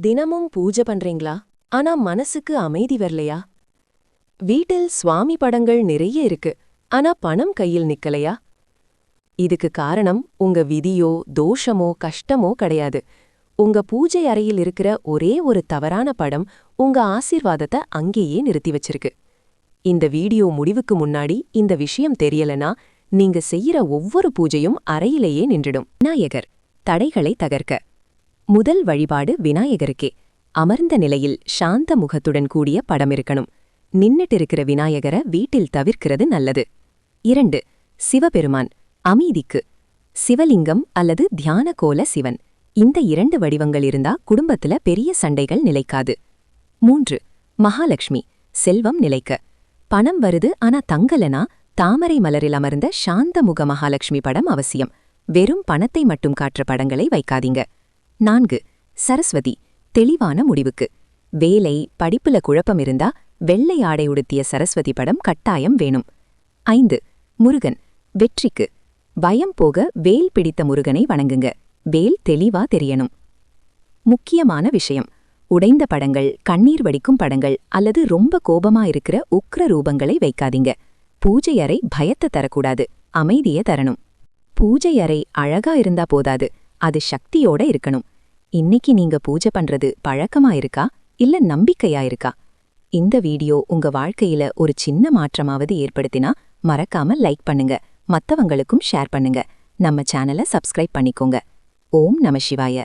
தினமும் பூஜை பண்றீங்களா? ஆனா மனசுக்கு அமைதி வரலையா? வீட்டில் சுவாமி படங்கள் நிறைய இருக்கு. ஆனா பணம் கையில் நிக்கலையா? இதுக்கு காரணம் உங்க விதியோ தோஷமோ கஷ்டமோ கிடையாது. உங்க பூஜை அறையில் இருக்கிற ஒரே ஒரு தவறான படம் உங்க ஆசீர்வாதத்தை அங்கேயே நிறுத்தி வச்சிருக்கு. இந்த வீடியோ முடிவுக்கு முன்னாடி இந்த விஷயம் தெரியலனா நீங்க செய்யற ஒவ்வொரு பூஜையும் அறையிலேயே நின்றுடும். விநாயகர் தடைகளை தகர்க்க. முதல் வழிபாடு விநாயகருக்கே. அமர்ந்த நிலையில் சாந்த முகத்துடன் கூடிய படம் இருக்கணும். நின்னுட்டு இருக்கிற விநாயகரை வீட்டில் தவிர்க்கிறது நல்லது. இரண்டு சிவபெருமான் அமைதிக்கு. சிவலிங்கம் அல்லது தியான கோல சிவன். இந்த இரண்டு வடிவங்கள் இருந்தா குடும்பத்துல பெரிய சண்டைகள் நிலைக்காது. மூன்று மகாலட்சுமி செல்வம் நிலைக்க. பணம் வருது ஆனா தங்கலனா தாமரை மலரில் அமர்ந்த சாந்த முக மகாலட்சுமி படம் அவசியம். வெறும் பணத்தை மட்டும் காட்டுற படங்களை வைக்காதீங்க. நான்கு. சரஸ்வதி தெளிவான முடிவுக்கு. வேலை படிப்புல குழப்பம் இருந்தா வெள்ளை ஆடை உடுத்திய சரஸ்வதி படம் கட்டாயம் வேணும். ஐந்து. முருகன் வெற்றிக்கு. பயம் போக வேல் பிடித்த முருகனை வணங்குங்க. வேல் தெளிவா தெரியணும். முக்கியமான விஷயம். உடைந்த படங்கள் கண்ணீர் வடிக்கும் படங்கள் அல்லது ரொம்ப கோபமா இருக்கிற உக்ர ரூபங்களை வைக்காதீங்க. பூஜை அறை பயத்தை தரக்கூடாது. அமைதிய தரணும். பூஜை அறை அழகா இருந்தா போதாது. அது சக்தியோட இருக்கணும். இன்னைக்கு நீங்க பூஜை பண்றது பழக்கமா இருக்கா? இல்ல நம்பிக்கையா இருக்கா? இந்த வீடியோ உங்க வாழ்க்கையில ஒரு சின்ன மாற்றமாவது ஏற்படுத்தினா மறக்காம லைக் பண்ணுங்க. மத்தவங்களுக்கும் ஷேர் பண்ணுங்க. நம்ம சேனலை சப்ஸ்கிரைப் பண்ணிக்கோங்க. ஓம் நம சிவாய.